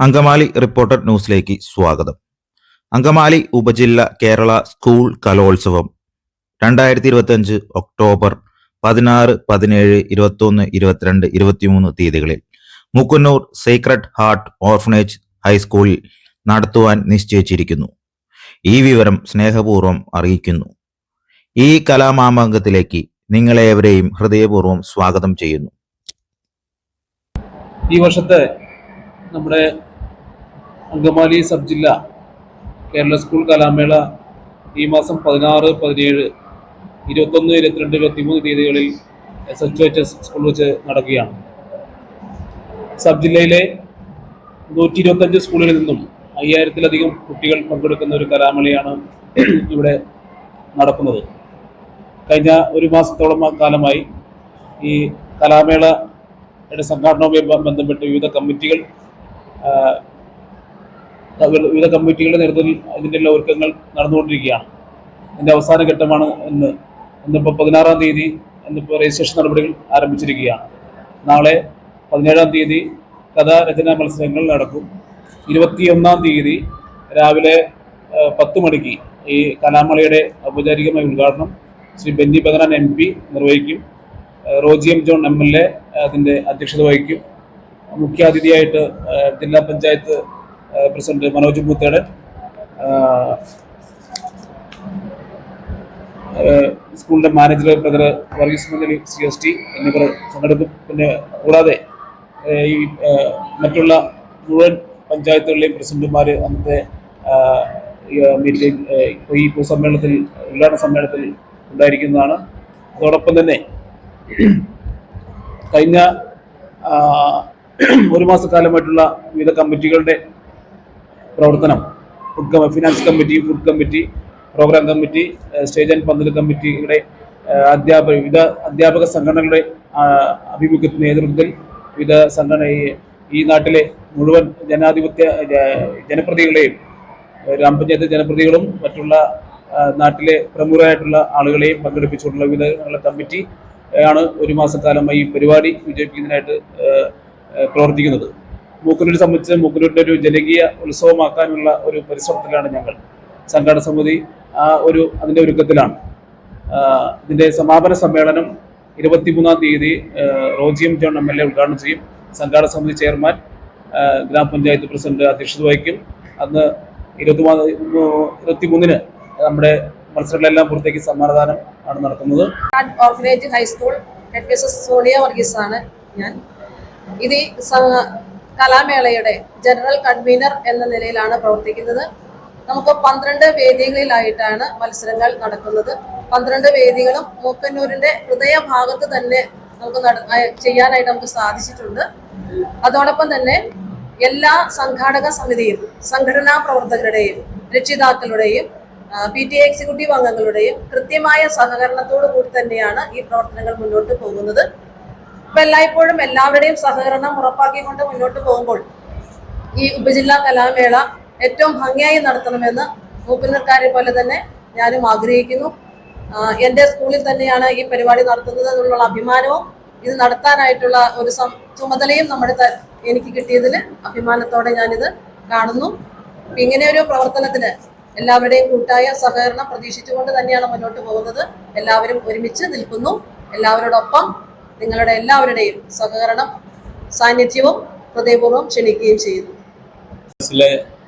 Angamaly reporter ന്യൂസിലേക്ക് സ്വാഗതം. അങ്കമാലി ഉപജില്ല കേരള സ്കൂൾ കലോത്സവം രണ്ടായിരത്തി ഇരുപത്തിയഞ്ച് ഒക്ടോബർ പതിനാറ് പതിനേഴ് ഇരുപത്തൊന്ന് ഇരുപത്തിരണ്ട് ഇരുപത്തിമൂന്ന് തീയതികളിൽ മുക്കുന്നൂർ സീക്രട്ട് ഹാർട്ട് ഓർഫനേജ് ഹൈസ്കൂളിൽ നടത്തുവാൻ നിശ്ചയിച്ചിരിക്കുന്നു. ഈ വിവരം സ്നേഹപൂർവം അറിയിക്കുന്നു. ഈ കലാമാമാങ്കത്തിലേക്ക് നിങ്ങളെവരെയും ഹൃദയപൂർവം സ്വാഗതം ചെയ്യുന്നു. ഈ വർഷത്തെ നമ്മുടെ അങ്കമാലി സബ് ജില്ല കേരള സ്കൂൾ കലാമേള ഈ മാസം പതിനാറ് പതിനേഴ് ഇരുപത്തൊന്ന് ഇരുപത്തിരണ്ട് ഇരുപത്തിമൂന്ന് തീയതികളിൽ S H H S school വെച്ച് നടക്കുകയാണ്. സബ് ജില്ലയിലെ നൂറ്റി ഇരുപത്തഞ്ച് സ്കൂളുകളിൽ നിന്നും അയ്യായിരത്തിലധികം കുട്ടികൾ പങ്കെടുക്കുന്ന ഒരു കലാമേളയാണ് ഇവിടെ നടക്കുന്നത്. കഴിഞ്ഞ ഒരു മാസത്തോളം കാലമായി ഈ കലാമേളയുടെ സംഘാടനവുമായി ബന്ധപ്പെട്ട് വിവിധ കമ്മിറ്റികൾ വിവിധ കമ്മിറ്റികളുടെ നേതൃത്വത്തിൽ ഇതിന്റെ എല്ലാ ഒരുക്കങ്ങൾ നടന്നുകൊണ്ടിരിക്കുകയാണ്. ഇതിന്റെ അവസാന ഘട്ടമാണ് ഇന്ന്. ഇന്നിപ്പോൾ പതിനാറാം തീയതി ഇന്നിപ്പോൾ രജിസ്ട്രേഷൻ നടപടികൾ ആരംഭിച്ചിരിക്കുകയാണ്. നാളെ പതിനേഴാം തീയതി കഥാരചനാ മത്സരങ്ങൾ നടക്കും. ഇരുപത്തിയൊന്നാം തീയതി രാവിലെ പത്ത് മണിക്ക് ഈ കലാമളയുടെ ഔപചാരികമായ ഉദ്ഘാടനം ശ്രീ ബെന്നി ബഹ്റാൻ എം പി നിർവഹിക്കും. Roji M John M L A അതിന്റെ അധ്യക്ഷത വഹിക്കും. മുഖ്യാതിഥിയായിട്ട് ജില്ലാ പഞ്ചായത്ത് പ്രസിഡന്റ് മനോജ് ആ, സ്കൂളിന്റെ manager brother Varghese Mandali C S T എന്നിവർ പങ്കെടുക്കും. പിന്നെ കൂടാതെ ഈ മറ്റുള്ള മുഴുവൻ പഞ്ചായത്തുകളിലെയും പ്രസിഡന്റുമാർ അന്നത്തെ ഈ പൊതുസമ്മേളനത്തിൽ ഉദ്ഘാടന സമ്മേളനത്തിൽ ഉണ്ടായിരിക്കുന്നതാണ്. അതോടൊപ്പം തന്നെ കഴിഞ്ഞ ഒരു മാസക്കാലമായിട്ടുള്ള വിവിധ കമ്മിറ്റികളുടെ പ്രവർത്തനം. Food finance committee food committee programme committee stage and pandal കമ്മിറ്റിയുടെ അധ്യാപക വിവിധ അധ്യാപക സംഘടനകളുടെ ആഭിമുഖ്യത്തിന് നേതൃത്വത്തിൽ വിവിധ സംഘടന ഈ- നാട്ടിലെ മുഴുവൻ ജനാധിപത്യ ജനപ്രതികളെയും ഗ്രാമപഞ്ചായത്ത് ജനപ്രതികളും മറ്റുള്ള നാട്ടിലെ പ്രമുഖരായിട്ടുള്ള ആളുകളെയും പങ്കെടുപ്പിച്ചുകൊണ്ടുള്ള വിവിധ കമ്മിറ്റി ആണ് ഒരു മാസക്കാലമായി ഈ പരിപാടി വിജയിപ്പിക്കുന്നതിനായിട്ട് പ്രവർത്തിക്കുന്നത്. മൂക്കുനൂരിനെ സംബന്ധിച്ച് മൂക്കുനൂരിന്റെ ഒരു ജനകീയ ഉത്സവമാക്കാനുള്ള ഒരു പരിശ്രമത്തിലാണ് ഞങ്ങൾ. സംഘാടന സമിതി ആ ഒരു അതിന്റെ ഒരുക്കത്തിലാണ്. ഇതിന്റെ സമാപന സമ്മേളനം ഇരുപത്തിമൂന്നാം തീയതി റോജിയം ജോൺ എം എൽ എ ഉദ്ഘാടനം ചെയ്യും. സംഘാടന സമിതി ചെയർമാൻ ഗ്രാമപഞ്ചായത്ത് പ്രസിഡന്റ് അധ്യക്ഷത വഹിക്കും. അന്ന് ഇരുപത്തി ഇരുപത്തി മൂന്നിന് നമ്മുടെ മത്സരങ്ങളെല്ലാം പുറത്തേക്ക് സമ്മാനദാനം ആണ് നടത്തുന്നത്. Orphanage high school head Mrs Sonia ആണ് ഞാൻ. ഇത് കലാമേളയുടെ ജനറൽ കൺവീനർ എന്ന നിലയിലാണ് പ്രവർത്തിക്കുന്നത്. നമുക്ക് പന്ത്രണ്ട് വേദികളിലായിട്ടാണ് മത്സരങ്ങൾ നടക്കുന്നത്. പന്ത്രണ്ട് വേദികളും മൂക്കന്നൂരിന്റെ ഹൃദയഭാഗത്ത് തന്നെ നമുക്ക് ചെയ്യാനായിട്ട് നമുക്ക് സാധിച്ചിട്ടുണ്ട്. അതോടൊപ്പം തന്നെ എല്ലാ സംഘാടക സമിതിയും സംഘടനാ പ്രവർത്തകരുടെയും രക്ഷിതാക്കളുടെയും പി ടി എ എക്സിക്യൂട്ടീവ് അംഗങ്ങളുടെയും കൃത്യമായ സഹകരണത്തോടു കൂടി തന്നെയാണ് ഈ പ്രവർത്തനങ്ങൾ മുന്നോട്ട് പോകുന്നത്. ഇപ്പൊ എല്ലായ്പ്പോഴും എല്ലാവരുടെയും സഹകരണം ഉറപ്പാക്കിക്കൊണ്ട് മുന്നോട്ട് പോകുമ്പോൾ ഈ ഉപജില്ലാ കലാമേള ഏറ്റവും ഭംഗിയായി നടത്തണമെന്ന് മൂപ്പിനർക്കാരെ പോലെ തന്നെ ഞാനും ആഗ്രഹിക്കുന്നു. എന്റെ സ്കൂളിൽ തന്നെയാണ് ഈ പരിപാടി നടത്തുന്നത് എന്നുള്ള അഭിമാനവും ഇത് നടത്താനായിട്ടുള്ള ഒരു ചുമതലയും നമ്മുടെ എനിക്ക് കിട്ടിയതിൽ അഭിമാനത്തോടെ ഞാനിത് കാണുന്നു. ഇങ്ങനെ ഒരു പ്രവർത്തനത്തിന് എല്ലാവരുടെയും കൂട്ടായ സഹകരണം പ്രതീക്ഷിച്ചുകൊണ്ട് തന്നെയാണ് മുന്നോട്ട് പോകുന്നത്. എല്ലാവരും ഒരുമിച്ച് നിൽക്കുന്നു. എല്ലാവരോടൊപ്പം നിങ്ങളുടെ എല്ലാവരുടെയും സഹകരണം സാന്നിധ്യവും ഹൃദയപൂർവം ക്ഷണിക്കുകയും ചെയ്യുന്നു.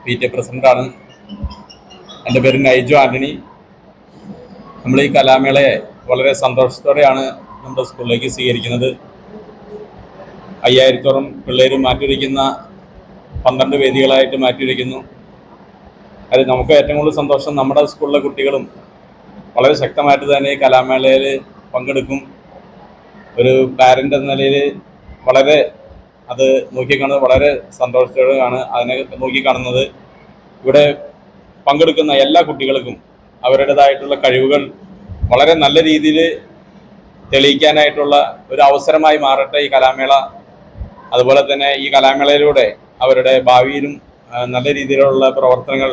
പി പ്രസിഡന്റാണ്. എന്റെ പേര് നൈജു ആന്റണി. നമ്മൾ ഈ കലാമേളയെ വളരെ സന്തോഷത്തോടെയാണ് നമ്മുടെ സ്കൂളിലേക്ക് സ്വീകരിക്കുന്നത്. അയ്യായിരത്തോളം പിള്ളേർ മാറ്റിയിരിക്കുന്ന പന്ത്രണ്ട് വേദികളായിട്ട് മാറ്റിയിരിക്കുന്നു അത് നമുക്ക് ഏറ്റവും കൂടുതൽ സന്തോഷം നമ്മുടെ സ്കൂളിലെ കുട്ടികളും വളരെ ശക്തമായിട്ട് തന്നെ ഈ കലാമേളയിൽ പങ്കെടുക്കും. ഒരു പാരന്റ് എന്ന നിലയിൽ വളരെ അത് നോക്കിക്കാണുന്നത് വളരെ സന്തോഷത്തോടെയാണ് അതിനെ നോക്കിക്കാണുന്നത്. ഇവിടെ പങ്കെടുക്കുന്ന എല്ലാ കുട്ടികൾക്കും അവരുടേതായിട്ടുള്ള കഴിവുകൾ വളരെ നല്ല രീതിയിൽ തെളിയിക്കാനായിട്ടുള്ള ഒരു അവസരമായി മാറട്ടെ ഈ കലാമേള. അതുപോലെ തന്നെ ഈ കലാമേളയിലൂടെ അവരുടെ ഭാവിയിലും നല്ല രീതിയിലുള്ള പ്രവർത്തനങ്ങൾ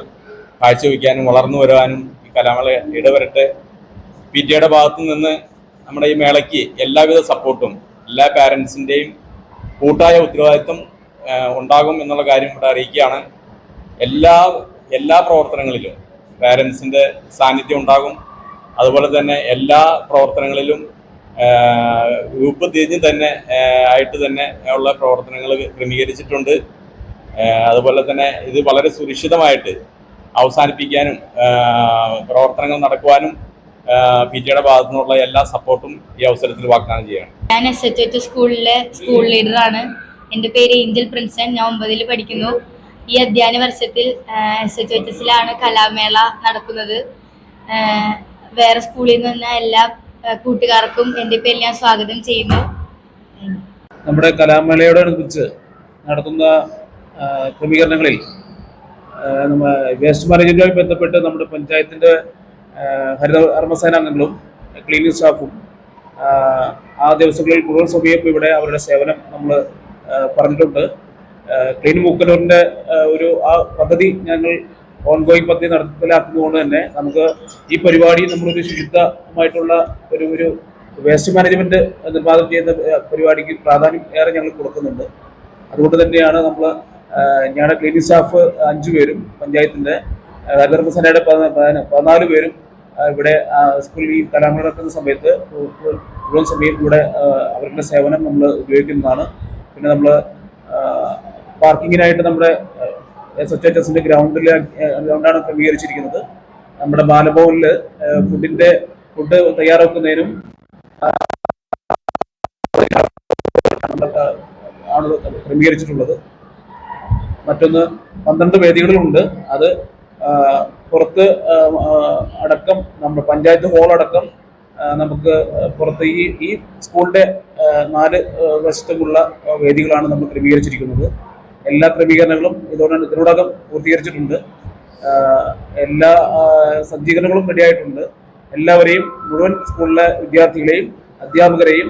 കാഴ്ചവെക്കാനും വളർന്നു വരുവാനും ഈ കലാമേള ഇടവരട്ടെ. പി ടി ഭാഗത്തു നിന്ന് നമ്മുടെ ഈ മേളയ്ക്ക് എല്ലാവിധ സപ്പോർട്ടും എല്ലാ പാരൻസിന്റെയും കൂട്ടായ ഉത്തരവാദിത്വം ഉണ്ടാകും എന്നുള്ള കാര്യം ഇവിടെ അറിയിക്കുകയാണ്. എല്ലാ എല്ലാ പ്രവർത്തനങ്ങളിലും പാരൻസിന്റെ സാന്നിധ്യം ഉണ്ടാകും. അതുപോലെ തന്നെ എല്ലാ പ്രവർത്തനങ്ങളിലും ഗ്രൂപ്പ് തിരിഞ്ഞ് തന്നെ ആയിട്ട് തന്നെ ഉള്ള പ്രവർത്തനങ്ങൾ ക്രമീകരിച്ചിട്ടുണ്ട്. അതുപോലെ തന്നെ ഇത് വളരെ സുരക്ഷിതമായിട്ട് അവസാനിപ്പിക്കാനും പ്രവർത്തനങ്ങൾ നടക്കുവാനും പി ജിയുടെ ഭാഗത്തു നിന്നുള്ള എല്ലാ സപ്പോർട്ടും ഈ അവസരത്തിൽ വാഗ്ദാനം ചെയ്യാണ് ഞാൻ എസ് എച്ച് എച്ച് സ്കൂളിലെ സ്കൂൾ ലീഡറാണ് എന്റെ പേര് ഏഞ്ചൽ പ്രിൻസൻ. ഞാൻ ഒമ്പതിൽ പഠിക്കുന്നു. ഈ അധ്യയന വർഷത്തിൽ എസ് എച്ച് എച്ച് എസിലാണ് കലാമേള നടക്കുന്നത്. വേറെ സ്കൂളിൽ നിന്ന് വന്ന എല്ലാ കൂട്ടുകാർക്കും എന്റെ പേരിൽ ഞാൻ സ്വാഗതം ചെയ്യുന്നു. നമ്മുടെ കലാമേളയോടനുബന്ധിച്ച് നടത്തുന്ന ക്രമീകരണങ്ങളിൽ വേസ്റ്റ് മാനേജ്മെന്റുമായി ബന്ധപ്പെട്ട് നമ്മുടെ പഞ്ചായത്തിന്റെ ആ, ഹരിത കർമ്മസേന അംഗങ്ങളും ക്ലീനിങ് സ്റ്റാഫും ആ, ദിവസങ്ങളിൽ മുഴുവൻ സമയം ഇവിടെ അവരുടെ സേവനം നമ്മൾ പറഞ്ഞിട്ടുണ്ട്. ക്ലീൻ മൂക്കനൂരിന്റെ ഒരു ആ പദ്ധതി ഞങ്ങൾ ഓൺഗോയിങ് പദ്ധതി നടപ്പിലാക്കുന്നതുകൊണ്ട് തന്നെ നമുക്ക് ഈ പരിപാടി നമ്മളൊരു ശുചിത്വമായിട്ടുള്ള ഒരു ഒരു വേസ്റ്റ് മാനേജ്മെന്റ് നിർമ്മാണം ചെയ്യുന്ന പരിപാടിക്ക് പ്രാധാന്യം ഏറെ ഞങ്ങൾ കൊടുക്കുന്നുണ്ട്. അതുകൊണ്ട് തന്നെയാണ് നമ്മൾ ഞങ്ങളുടെ ക്ലീനിങ് സ്റ്റാഫ് അഞ്ചു പേരും പഞ്ചായത്തിന്റെ ഹരിതർമ്മസേനയുടെ പതിനാല് പേരും ഇവിടെ സ്കൂൾ ഈ കലാമേള നടക്കുന്ന സമയത്ത് മുഴുവൻ സമയം ഇവിടെ അവരുടെ സേവനം നമ്മൾ ഉപയോഗിക്കുന്നതാണ്. പിന്നെ നമ്മൾ പാർക്കിങ്ങിനായിട്ട് നമ്മുടെ എസ് എച്ച് എച്ച് എസിന്റെ ഗ്രൗണ്ടിൽ ഗ്രൗണ്ടാണ് ക്രമീകരിച്ചിരിക്കുന്നത്. നമ്മുടെ ബാലഭവനിൽ ഫുഡിന്റെ ഫുഡ് തയ്യാറാക്കുന്നതിനും ആണ് ക്രമീകരിച്ചിട്ടുള്ളത്. മറ്റൊന്ന് പന്ത്രണ്ട് വേദികളുണ്ട് അത് പുറത്ത് അടക്കം നമ്മുടെ പഞ്ചായത്ത് ഹോൾ അടക്കം നമുക്ക് പുറത്ത് ഈ ഈ സ്കൂളിന്റെ നാല് വശത്തുമുള്ള വേദികളാണ് നമ്മൾ ക്രമീകരിച്ചിരിക്കുന്നത്. എല്ലാ ക്രമീകരണങ്ങളും ഇതോടെ ഇതിനോടകം പൂർത്തീകരിച്ചിട്ടുണ്ട്. എല്ലാ സജ്ജീകരണങ്ങളും റെഡിയായിട്ടുണ്ട് എല്ലാവരെയും മുഴുവൻ സ്കൂളിലെ വിദ്യാർത്ഥികളെയും അധ്യാപകരെയും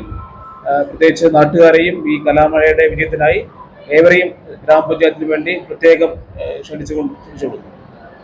പ്രത്യേകിച്ച് നാട്ടുകാരെയും ഈ കലാമഴയുടെ വിജയത്തിനായി ഏവരെയും ഗ്രാമപഞ്ചായത്തിന് വേണ്ടി പ്രത്യേകം